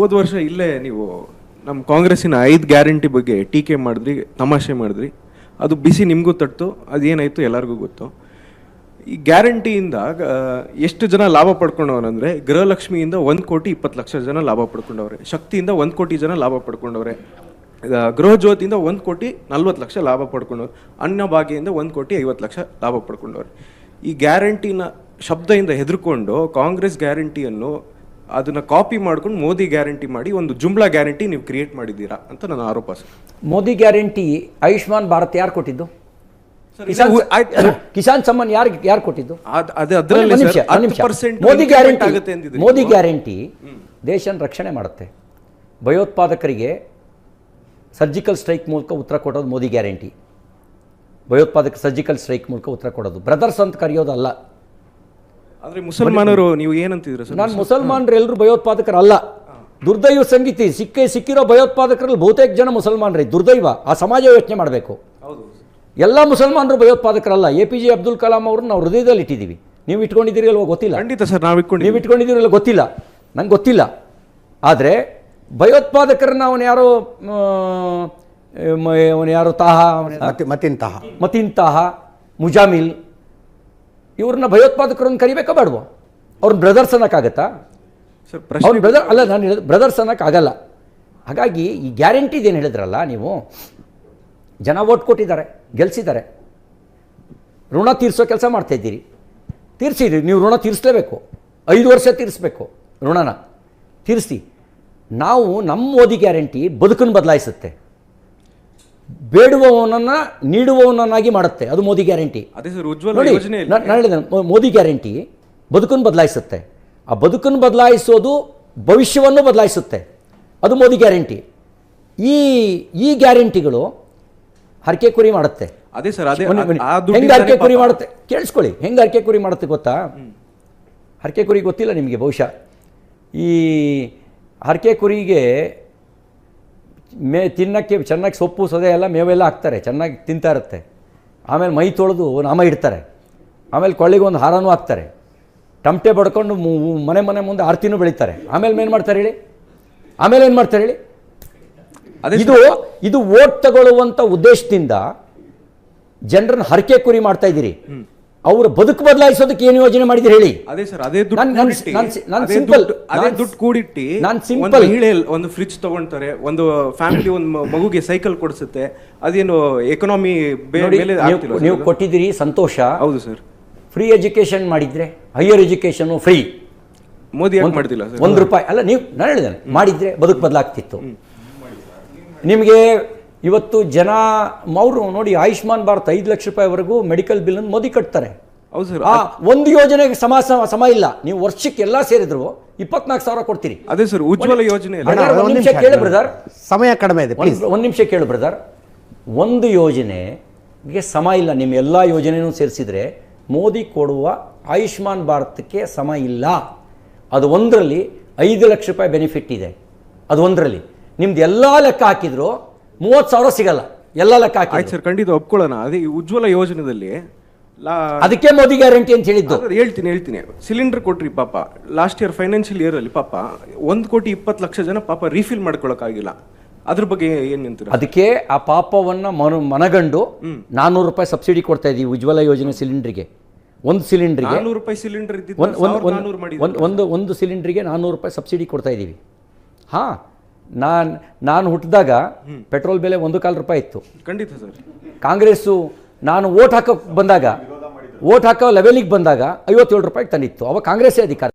ಹೋದ ವರ್ಷ ಇಲ್ಲೇ ನೀವು ನಮ್ಮ ಕಾಂಗ್ರೆಸ್ಸಿನ ಐದು ಗ್ಯಾರಂಟಿ ಬಗ್ಗೆ ಟೀಕೆ ಮಾಡಿದ್ರಿ, ತಮಾಷೆ ಮಾಡಿದ್ರಿ. ಅದು ಬಿಸಿ ನಿಮಗೂ ತಟ್ಟು ಅದೇನಾಯಿತು ಎಲ್ಲರಿಗೂ ಗೊತ್ತು. ಈ ಗ್ಯಾರಂಟಿಯಿಂದ ಎಷ್ಟು ಜನ ಲಾಭ ಪಡ್ಕೊಂಡವನಂದರೆ ಗೃಹಲಕ್ಷ್ಮಿಯಿಂದ ಒಂದು ಕೋಟಿ ಇಪ್ಪತ್ತು ಲಕ್ಷ ಜನ ಲಾಭ ಪಡ್ಕೊಂಡವ್ರೆ. ಶಕ್ತಿಯಿಂದ ಒಂದು ಕೋಟಿ ಜನ ಲಾಭ ಪಡ್ಕೊಂಡವ್ರೆ. ಗೃಹ ಜ್ಯೋತಿಯಿಂದ ಒಂದು ಕೋಟಿ ನಲ್ವತ್ತು ಲಕ್ಷ ಲಾಭ ಪಡ್ಕೊಂಡವ್ರು. ಅನ್ನಭಾಗ್ಯದಿಂದ ಒಂದು ಕೋಟಿ ಐವತ್ತು ಲಕ್ಷ ಲಾಭ ಪಡ್ಕೊಂಡವ್ರೆ. ಈ ಗ್ಯಾರಂಟಿನ ಶಬ್ದದಿಂದ ಹೆದರ್ಕೊಂಡು ಕಾಂಗ್ರೆಸ್ ಗ್ಯಾರಂಟಿಯನ್ನು ಅದನ್ನ ಕಾಪಿ ಮಾಡ್ಕೊಂಡು ಮೋದಿ ಗ್ಯಾರಂಟಿ ಮಾಡಿ ಒಂದು ಜುಮ್ಲಾ ಗ್ಯಾರಂಟಿ ನೀವು ಕ್ರಿಯೇಟ್ ಮಾಡಿದ್ದೀರಾ ಅಂತ ನನ್ನ ಆರೋಪ ಸರ್. ಮೋದಿ ಗ್ಯಾರಂಟಿ ಆಯುಷ್ಮಾನ್ ಭಾರತ್ ಯಾರು ಕೊಟ್ಟಿದ್ದು? ಕಿಸಾನ್ ಸಮ್ಮಾನ್ ಯಾರು ಯಾರು ಕೊಟ್ಟಿದ್ದು. ಮೋದಿ ಗ್ಯಾರಂಟಿ ಮೋದಿ ಗ್ಯಾರಂಟಿ ದೇಶನ ರಕ್ಷಣೆ ಮಾಡುತ್ತೆ. ಭಯೋತ್ಪಾದಕರಿಗೆ ಸರ್ಜಿಕಲ್ ಸ್ಟ್ರೈಕ್ ಮೂಲಕ ಉತ್ತರ ಕೊಡೋದು ಮೋದಿ ಗ್ಯಾರಂಟಿ ಭಯೋತ್ಪಾದಕ ಸರ್ಜಿಕಲ್ ಸ್ಟ್ರೈಕ್ ಮೂಲಕ ಉತ್ತರ ಕೊಡೋದು. ಬ್ರದರ್ಸ್ ಅಂತ ಕರೆಯೋದಲ್ಲ. ಆದ್ರೆ ಮುಸಲ್ಮಾನರು ನೀವು ಏನಂತಿದ್ರೆ ಸರ್? ನಾನು ಮುಸಲ್ಮಾನರು ಎಲ್ಲರೂ ಭಯೋತ್ಪಾದಕರಲ್ಲ ದುರ್ದೈವ ಸಂಗೀತಿ ಸಿಕ್ಕೇ ಸಿಕ್ಕಿರೋ ಭಯೋತ್ಪಾದಕರಲ್ಲಿ ಬಹುತೇಕ ಜನ ಮುಸಲ್ಮಾನರೇ ದುರ್ದೈವ. ಆ ಸಮಾಜ ಯೋಚನೆ ಮಾಡಬೇಕು. ಹೌದು. ಎಲ್ಲ ಮುಸಲ್ಮಾನರು ಭಯೋತ್ಪಾದಕರಲ್ಲ. A P J Abdul Kalam ಅವರು ನಾವು ಹೃದಯದಲ್ಲಿ ಇಟ್ಟಿದ್ದೀವಿ. ನೀವು ಇಟ್ಕೊಂಡಿದ್ದೀರಿ ಅಲ್ವ ಗೊತ್ತಿಲ್ಲ? ಖಂಡಿತ ಸರ್ ನಾವು ನೀವು ಇಟ್ಕೊಂಡಿದ್ದೀರಿ ಇಟ್ಕೊಂಡಿದ್ದೀರಲ್ಲ ಗೊತ್ತಿಲ್ಲ? ನಂಗೆ ಗೊತ್ತಿಲ್ಲ. ಆದರೆ ಭಯೋತ್ಪಾದಕರನ್ನ ಅವನು ಯಾರೋ ಅವನು ಯಾರೋ ತಾಹ ಮತ್ತಿಂತಹ ಮತಿಂತಾಹ ಮುಜಾಮಿಲ್ ಇವ್ರನ್ನ ಭಯೋತ್ಪಾದಕರನ್ನು ಕರಿಬೇಕಾ ಬೇಡವೋ? ಅವ್ರನ್ನ ಬ್ರದರ್ಸ್ ಅನ್ನೋಕ್ಕಾಗತ್ತಾ? ಅವ್ರ ಬ್ರದರ್ ಅಲ್ಲ ನಾನು ಹೇಳಿದ ಬ್ರದರ್ಸ್ ಅನ್ನೋಕ್ಕಾಗಲ್ಲ. ಹಾಗಾಗಿ ಈ ಗ್ಯಾರಂಟಿ ಏನು ಹೇಳಿದ್ರಲ್ಲ ನೀವು? ಜನ ಓಟ್ ಕೊಟ್ಟಿದ್ದಾರೆ ಗೆಲ್ಸಿದ್ದಾರೆ. ಋಣ ತೀರಿಸೋ ಕೆಲಸ ಮಾಡ್ತಾ ಇದ್ದೀರಿ. ತೀರಿಸಿದ್ರಿ ನೀವು ಋಣ ತೀರಿಸಲೇಬೇಕು. ಐದು ವರ್ಷ ತೀರಿಸ್ಬೇಕು ಋಣನ. ತೀರಿಸಿ. ನಾವು ನಮ್ಮ ಓದಿ ಗ್ಯಾರಂಟಿ ಬದುಕನ್ನು ಬದಲಾಯಿಸುತ್ತೆ. ಬೇಡುವವನನ್ನು ನೀಡುವವನನ್ನಾಗಿ ಮಾಡುತ್ತೆ. ಅದು ಮೋದಿ ಗ್ಯಾರಂಟಿ. ಅದೇ ಸರ್ ಉಜ್ವಲ ನಾನು ಹೇಳಿದೆ ಮೋದಿ ಗ್ಯಾರಂಟಿ ಬದುಕನ್ನು ಬದಲಾಯಿಸುತ್ತೆ. ಆ ಬದುಕನ್ನು ಬದಲಾಯಿಸೋದು ಭವಿಷ್ಯವನ್ನು ಬದಲಾಯಿಸುತ್ತೆ. ಅದು ಮೋದಿ ಗ್ಯಾರಂಟಿ. ಈ ಈ ಗ್ಯಾರಂಟಿಗಳು ಹರಕೆ ಕುರಿ ಮಾಡುತ್ತೆ. ಅದೇ ಸರ್ ಅದೇ ಹೆಂಗ್ ಹರಕೆ ಕುರಿ ಮಾಡುತ್ತೆ? ಕೇಳಿಸ್ಕೊಳ್ಳಿ ಹೆಂಗೆ ಹರಕೆ ಕುರಿ ಮಾಡುತ್ತೆ ಗೊತ್ತಾ? ಹರಕೆ ಕುರಿ ಗೊತ್ತಿಲ್ಲ ನಿಮಗೆ ಬಹುಶಃ. ಈ ಹರಕೆ ಕುರಿಗೆ ಮೇ ತಿನ್ನಕ್ಕೆ ಚೆನ್ನಾಗಿ ಸೊಪ್ಪು ಸೊದೆ ಎಲ್ಲ ಮೇವೆಲ್ಲ ಹಾಕ್ತಾರೆ ಚೆನ್ನಾಗಿ ತಿಂತಾ ಇರುತ್ತೆ. ಆಮೇಲೆ ಮೈ ತೊಳೆದು ನಾಮ ಇಡ್ತಾರೆ. ಆಮೇಲೆ ಕೊಳ್ಳಿಗೆ ಒಂದು ಹಾರನೂ ಹಾಕ್ತಾರೆ. ಟಮಟೆ ಬಡ್ಕೊಂಡು ಮನೆ ಮನೆ ಮುಂದೆ ಆರತಿನೂ ಬೆಳೀತಾರೆ. ಆಮೇಲೆ ಏನು ಮಾಡ್ತಾರೆ ಹೇಳಿ? ಆಮೇಲೆ ಏನು ಮಾಡ್ತಾರೆ ಹೇಳಿ? ಅದೇ ಇದು ಇದು ಓಟ್ ತಗೊಳ್ಳುವಂಥ ಉದ್ದೇಶದಿಂದ ಜನರನ್ನ ಹರಕೆ ಕುರಿ ಮಾಡ್ತಾ ಇದ್ದೀರಿ. ಅವರ ಬದುಕು ಬದಲಾಯಿಸೋದಕ್ಕೆ ಏನು ಯೋಜನೆ ಮಾಡಿದ್ರೆ ಹೇಳಿ? ಅದೇ ಸರ್ ಅದೇ ದುಡ್ಡು ಅದೇ ದುಡ್ಡು- ಕೂಡಿಟ್ಟಿ. ನಾನ್ ಮಹಿಳೆ ಒಂದು ಫ್ರಿಜ್ ತಗೊಂತಾರೆ ಒಂದು ಫ್ಯಾಮಿಲಿ ಒಂದು ಮಗುಗೆ ಸೈಕಲ್ ಕೊಡಿಸುತ್ತೆ ಅದೇನು ಎಕನಾಮಿ ನೀವು-? ಕೊಟ್ಟಿದ್ದೀರಿ ಸಂತೋಷ. ಹೌದು ಸರ್. ಫ್ರೀ ಎಜುಕೇಶನ್ ಮಾಡಿದ್ರೆ ಹೈಯರ್ ಎಜುಕೇಶನ್ ಫ್ರೀ ಮೋದಿ ಮಾಡ್ತಿಲ್ಲ ಒಂದು ರೂಪಾಯಿ ಅಲ್ಲ ನೀವು ನಾನು ಹೇಳಿದೆ ಮಾಡಿದ್ರೆ ಬದುಕು ಬದಲಾಗ್ತಿತ್ತು. ನಿಮಗೆ ಇವತ್ತು ಜನ ಅವರು ನೋಡಿ ಆಯುಷ್ಮಾನ್ ಭಾರತ್ ಐದು ಲಕ್ಷ ರೂಪಾಯಿವರೆಗೂ ಮೆಡಿಕಲ್ ಬಿಲ್ ಮೋದಿ ಕಟ್ತಾರೆ. ಹೌದು ಸರ್. ಆ ಒಂದು ಯೋಜನೆಗೆ ಸಮ ಸಮ- ಸಮ ಇಲ್ಲ. ನೀವು ವರ್ಷಕ್ಕೆ ಎಲ್ಲ ಸೇರಿದ್ರು ಇಪ್ಪತ್ನಾಲ್ಕು ಸಾವಿರ ಕೊಡ್ತೀರಿ. ಅದೇ ಸರ್ ಉಜ್ವಲ ಯೋಜನೆ ಅಣ್ಣ, ಅಣ್ಣ, ಒಂದ್ ಒಂದ್ ನಿಮಿಷ ನಿಮಿಷ ಕೇಳು ಬ್ರದರ್ ಸಮಯ ಕಡಿಮೆ ಇದೆ ಪ್ಲೀಸ್ ಒಂದು ನಿಮಿಷ ಕೇಳು ಬ್ರದರ್ ಒಂದು ಯೋಜನೆಗೆ ಸಮ ಇಲ್ಲ. ನಿಮ್ಮ ಎಲ್ಲ ಯೋಜನೆನೂ ಸೇರಿಸಿದ್ರೆ ಮೋದಿ ಕೊಡುವ ಆಯುಷ್ಮಾನ್ ಭಾರತಕ್ಕೆ ಸಮ ಇಲ್ಲ. ಅದು ಒಂದರಲ್ಲಿ ಐದು ಲಕ್ಷ ರೂಪಾಯಿ ಬೆನಿಫಿಟ್ ಇದೆ. ಅದು ಒಂದರಲ್ಲಿ. ನಿಮ್ದು ಎಲ್ಲ ಲೆಕ್ಕ ಹಾಕಿದ್ರು ಮೂವತ್ತು ಸಾವಿರ ಸಿಗಲ್ಲ. ಎಲ್ಲ ಲೆಕ್ಕ ಆಯ್ತು ಸರ್ ಖಂಡಿತ ಒಪ್ಕೊಳ್ಳೋಣ. ಅದೇ ಈ ಉಜ್ವಲ ಯೋಜನೆಯಲ್ಲಿ ಲಾ ಅದಕ್ಕೆ ಮೋದಿ ಗ್ಯಾರಂಟಿ ಅಂತ ಹೇಳಿದ್ದು. ಅದೇ ಹೇಳ್ತೀನಿ ಹೇಳ್ತೀನಿ. ಸಿಲಿಂಡರ್ ಕೊಟ್ರಿ ಪಾಪ. ಲಾಸ್ಟ್ ಇಯರ್ ಫೈನಾನ್ಷಿಯಲ್ ಇಯರ್ ಅಲ್ಲಿ ಪಾಪ ಒಂದ್ ಕೋಟಿ ಇಪ್ಪತ್ತು ಲಕ್ಷ ಜನ ಪಾಪ ರೀಫಿಲ್ ಮಾಡ್ಕೊಳಕ್ಕಾಗಿಲ್ಲ. ಅದ್ರ ಬಗ್ಗೆ ಏನ್ ನಿಂತೀರ ಅದಕ್ಕೆ ಆ ಪಾಪವನ್ನ ಮನ ಮನಗಂಡು ನಾನ್ನೂರು ರೂಪಾಯಿ ಸಬ್ಸಿಡಿ ಕೊಡ್ತಾ ಇದೀವಿ ಉಜ್ವಲ ಯೋಜನೆ ಸಿಲಿಂಡ್ರಿಗೆ. ಒಂದು ಸಿಲಿಂಡ್ರಿಗೆ ನಾನೂರು ರೂಪಾಯಿ ಸಿಲಿಂಡರ್ ಇದ್ದಿದ್ದು ಒಂದು ಒಂದು ಸಿಲಿಂಡರ್ಗೆ ನಾನೂರು ಒಂದು ಒಂದು ಒಂದು ಸಿಲಿಂಡ್ರಿಗೆ ನಾನ್ನೂರು ರೂಪಾಯಿ ಸಬ್ಸಿಡಿ ಕೊಡ್ತಾ ಇದ್ದೀವಿ ಹಾಂ. ನಾನು ನಾನು ಹುಟ್ಟಿದಾಗ ಪೆಟ್ರೋಲ್ ಬೆಲೆ ಒಂದು ಕಾಲು ರೂಪಾಯಿ ಇತ್ತು. ಖಂಡಿತ ಸರ್. ಕಾಂಗ್ರೆಸ್ಸು ನಾನು ಓಟ್ ಹಾಕೋಕ್ಕೆ ಬಂದಾಗ ಓಟ್ ಹಾಕೋ ಲೆವೆಲಿಗೆ ಬಂದಾಗ ಐವತ್ತೇಳು ರೂಪಾಯಿಗೆ ತಂದಿತ್ತು. ಅವಾಗ ಕಾಂಗ್ರೆಸ್ಸೇ ಅಧಿಕಾರ.